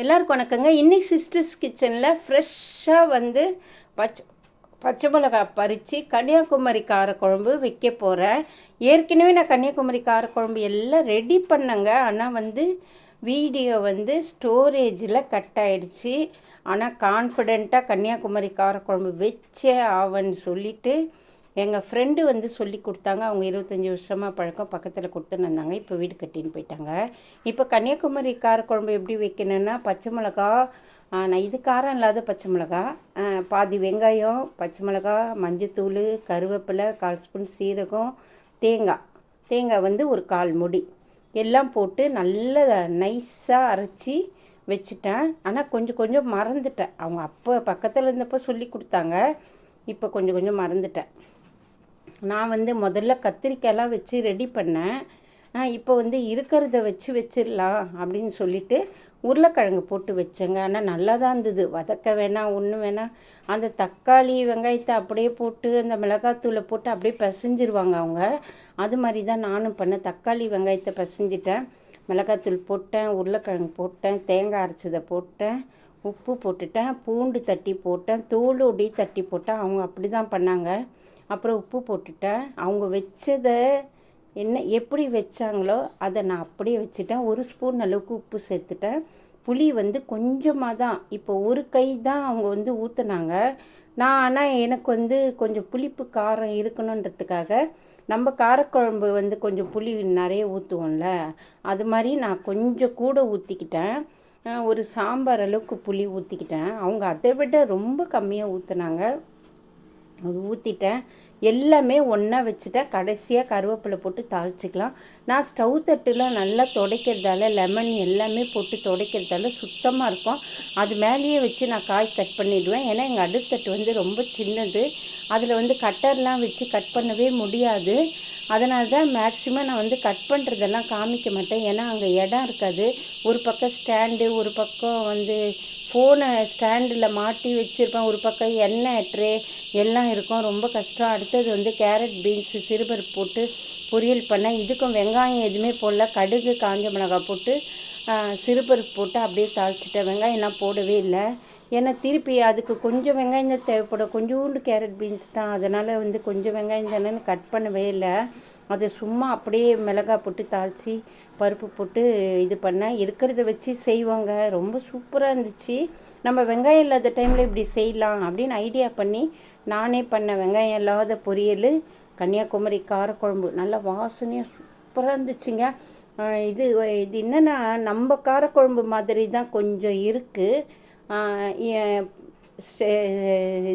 எல்லாருக்கும் வணக்கங்க. இன்னைக்கு சிஸ்டர்ஸ் கிச்சனில் ஃப்ரெஷ்ஷாக வந்து பச்சை பச்சை மிளகாய் பறித்து கன்னியாகுமரி காரக்குழம்பு வைக்க போகிறேன் ஏற்கனவே நான் கன்னியாகுமரி காரக்குழம்பு எல்லாம் ரெடி பண்ணேங்க. ஆனால் வந்து வீடியோ வந்து ஸ்டோரேஜில் கட் ஆகிடுச்சி ஆனால் கான்ஃபிடெண்ட்டாக கன்னியாகுமரி காரக்குழம்பு வச்சே ஆவன்னு சொல்லிவிட்டு எங்கள் ஃப்ரெண்டு வந்து சொல்லி கொடுத்தாங்க. அவங்க இருபத்தஞ்சி வருஷமாக பழக்கம் பக்கத்தில் கொடுத்துன்னு வந்தாங்க இப்போ வீடு கட்டின்னு போயிட்டாங்க. இப்போ கன்னியாகுமரி காரக்குழம்பு எப்படி வைக்கணும்னா பச்சை மிளகா நான் இது காரம் இல்லாத பச்சை மிளகா பாதி வெங்காயம் பச்சை மிளகா மஞ்சத்தூள் கருவேப்பிலை கால் ஸ்பூன் சீரகம் தேங்காய். தேங்காய் வந்து ஒரு கால் முடி. எல்லாம் போட்டு நல்லா நைஸாக அரைச்சி வச்சுட்டேன். ஆனால் கொஞ்சம் கொஞ்சம் மறந்துட்டேன். அவங்க அப்போ பக்கத்தில் இருந்தப்போ சொல்லி கொடுத்தாங்க. இப்போ கொஞ்சம் கொஞ்சம் மறந்துட்டேன். நான் வந்து முதல்ல கத்திரிக்காயெல்லாம் வச்சு ரெடி பண்ணேன். இப்போ வந்து இருக்கிறத வச்சு வச்சிடலாம் அப்படின்னு சொல்லிட்டு உருளைக்கிழங்கு போட்டு வச்சேங்க. ஆனால் நல்லா தான் இருந்தது. வதக்க வேணாம் ஒன்று வேணாம். அந்த தக்காளி வெங்காயத்தை அப்படியே போட்டு அந்த மிளகாத்தூளை போட்டு அப்படியே பிசைஞ்சிருவாங்க அவங்க. அது மாதிரி தான் நானும் பண்ணேன். தக்காளி வெங்காயத்தை பிசைஞ்சிட்டேன். மிளகாத்தூள் போட்டேன் உருளைக்கிழங்கு போட்டேன் தேங்காய் அரைச்சதை போட்டேன் உப்பு போட்டுட்டேன் பூண்டு தட்டி போட்டேன் தோலோடி தட்டி போட்டேன். அவங்க அப்படி தான் பண்ணாங்க. அப்புறம் உப்பு போட்டுட்டேன். அவங்க வச்சதை என்ன எப்படி வச்சாங்களோ அதை நான் அப்படியே வச்சுட்டேன். ஒரு ஸ்பூன் அளவுக்கு உப்பு சேர்த்துட்டேன். புளி வந்து கொஞ்சமாக தான் இப்போ ஒரு கை தான் அவங்க வந்து ஊற்றுனாங்க நான் ஆனால் எனக்கு வந்து கொஞ்சம் புளிப்பு காரம் இருக்கணுன்றதுக்காக நம்ம காரக்குழம்பு வந்து கொஞ்சம் புளி நிறைய ஊற்றுவோம்ல அது மாதிரி நான் கொஞ்சம் கூட ஊற்றிக்கிட்டேன் ஒரு சாம்பார் அளவுக்கு புளி ஊற்றிக்கிட்டேன் அவங்க அதை விட ரொம்ப கம்மியாக ஊற்றுனாங்க அது ஊற்றிட்டேன் எல்லாமே ஒன்றா வச்சுட்டேன் கடைசியாக கருவேப்பிலை போட்டு தாளிச்சிக்கலாம். நான் ஸ்டவ் தட்டில் நல்லா துடைக்கிறதால லெமன் எல்லாமே போட்டு துடைக்கிறதால சுத்தமாக இருக்கும். அது மேலேயே வச்சு நான் காய் கட் பண்ணிவிடுவேன் ஏன்னா எங்கள் அடுத்தட்டு வந்து ரொம்ப சின்னது. அதில் வந்து கட்டர்லாம் வச்சு கட் பண்ணவே முடியாது. அதனால தான் மேக்ஸிமம் நான் வந்து கட் பண்ணுறதெல்லாம் காமிக்க மாட்டேன். ஏன்னா அங்கே இடம் இருக்காது. ஒரு பக்கம் ஸ்டாண்டு ஒரு பக்கம் வந்து ஃபோனை ஸ்டாண்டில் மாட்டி வச்சுருப்பேன். ஒரு பக்கம் எண்ணெய் ட்ரே எல்லாம் இருக்கும். ரொம்ப கஷ்டம். அடுத்தது வந்து கேரட் பீன்ஸு சிறுபருப்பு போட்டு பொரியல் பண்ணேன். இதுக்கும் வெங்காயம் எதுவுமே போடல. கடுகு காஞ்ச மிளகாய் போட்டு சிறுபருப்பு போட்டு அப்படியே தாளிச்சிட்டேன். வெங்காயம்லாம் போடவே இல்லை. ஏன்னா திருப்பி அதுக்கு கொஞ்சம் வெங்காயம் தான் தேவைப்படும். கொஞ்சோண்டு கேரட் பீன்ஸ் தான். அதனால் வந்து கொஞ்சம் வெங்காயம் தானேன்னு கட் பண்ணவே இல்லை. அதை சும்மா அப்படியே மிளகாய் போட்டு தாளித்து பருப்பு போட்டு இது பண்ணேன் இருக்கிறத வச்சு செய்வாங்க. ரொம்ப சூப்பராக இருந்துச்சு. நம்ம வெங்காயம் இல்லாத டைமில் இப்படி செய்யலாம் அப்படின்னு ஐடியா பண்ணி நானே பண்ணேன் வெங்காயம் இல்லாத பொரியல் கன்னியாகுமரி காரக்குழம்பு. நல்லா வாசனையாக சூப்பராக இருந்துச்சுங்க. இது இது என்னென்னா நம்ம காரக்குழம்பு மாதிரி தான் கொஞ்சம் இருக்குது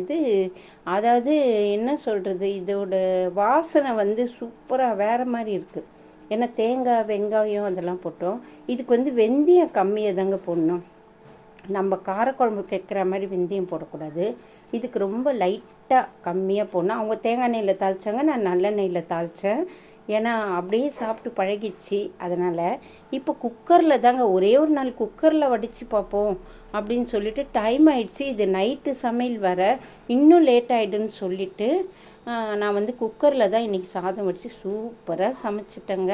இது அதாவது என்ன சொல்கிறது இதோட வாசனை வந்து சூப்பராக வேறு மாதிரி இருக்குது ஏன்னா தேங்காய் வெங்காயம் அதெல்லாம் போட்டோம். இதுக்கு வந்து வெந்தயம் கம்மியாக தாங்க போடணும். நம்ம காரக்குழம்பு கேட்குற மாதிரி வெந்தயம் போடக்கூடாது. இதுக்கு ரொம்ப லைட்டாக கம்மியாக போடணும். அவங்க தேங்காய் எண்ணெயில் தாளித்தாங்க நான் நல்லெண்ணெயில் தாளித்தேன் ஏன்னா அப்படியே சாப்பிட்டு பழகிடுச்சு. அதனால் இப்போ குக்கரில் தாங்க ஒரே ஒரு நாள் குக்கரில் வடித்து பார்ப்போம் அப்படின்னு சொல்லிட்டு டைம் ஆயிடுச்சு. இது நைட்டு சமையல் வர இன்னும் லேட் ஆகிடுன்னு சொல்லிட்டு நான் வந்து குக்கரில் தான் இன்றைக்கி சாதம் வடித்து சூப்பராக சமைச்சிட்டேங்க.